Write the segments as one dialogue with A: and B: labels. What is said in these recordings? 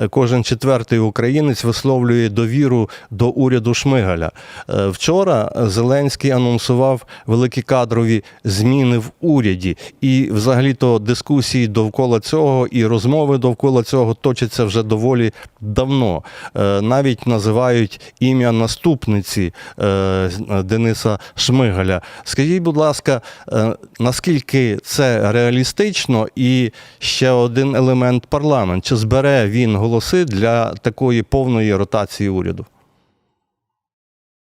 A: Е, Кожен четвертий українець висловлює довіру до уряду Шмигаля. Е, Вчора Зеленський анонсував великі кадрові зміни в уряді, і взагалі-то дискусії довкола цього і розмови довкола цього точаться вже доволі давно. Е, Навіть називають ім'я наступниці Дениса Шмигаля. Скажіть, будь ласка, наскільки це реалістично, і ще один елемент парламент. Чи збере він голоси для такої повної ротації уряду?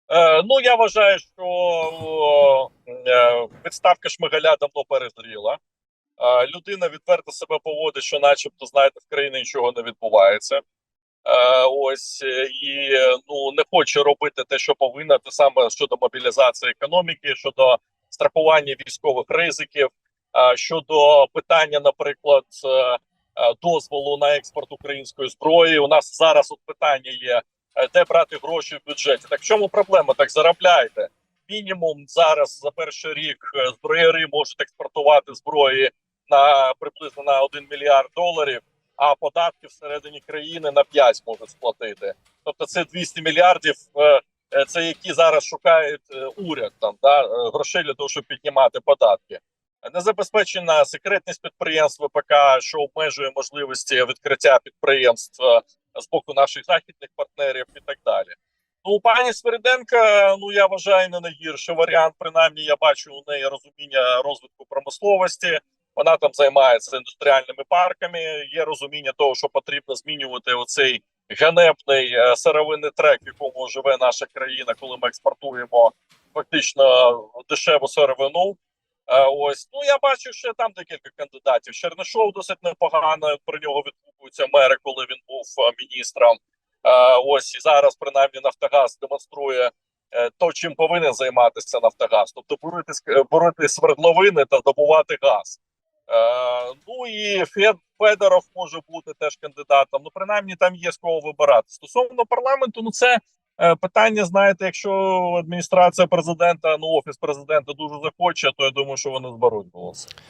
B: Е, ну я вважаю, що е, відставка Шмигаля давно перезріла. Е, людина відверто себе поводить, що, начебто, знаєте, в країні нічого не відбувається. Ось і ну не хоче робити те, що повинна, те саме щодо мобілізації економіки, щодо страхування військових ризиків, е, щодо питання, наприклад, дозволу на експорт української зброї. У нас зараз от питання є е, де брати гроші в бюджеті. Так в чому проблема? Так заробляйте. Мінімум зараз за перший рік е, зброяри можуть експортувати зброї на приблизно на 1 мільярд доларів, а податки всередині країни на 5 можуть сплатити. Тобто це 200 мільярдів. е, е, Це які зараз шукають е, уряд там да е, грошей для того, щоб піднімати податки. Незабезпечена секретність підприємств ВПК, що обмежує можливості відкриття підприємств з боку наших західних партнерів і так далі. Ну, пані Свериденка, ну я вважаю не найгірший варіант. Принаймні, я бачу у неї розуміння розвитку промисловості. Вона там займається індустріальними парками. Є розуміння того, що потрібно змінювати оцей ганебний е, сировинний трек, в якому живе наша країна, коли ми експортуємо фактично дешеву сировину. Е, Ось ну я бачу, що там декілька кандидатів. Чернишов досить непогано про нього відгукуються мери, коли він був е, міністром. Е, Ось і зараз принаймні Нафтогаз демонструє то, чим повинен займатися Нафтогаз, тобто бурити ск- свердловини та добувати газ. Ну і Фед Федоров може бути теж кандидатом. Ну принаймні там є з кого вибирати. Стосовно парламенту, ну це питання. Знаєте, якщо адміністрація президента, ну офіс президента дуже захоче, то я думаю, що вони зберуть голос.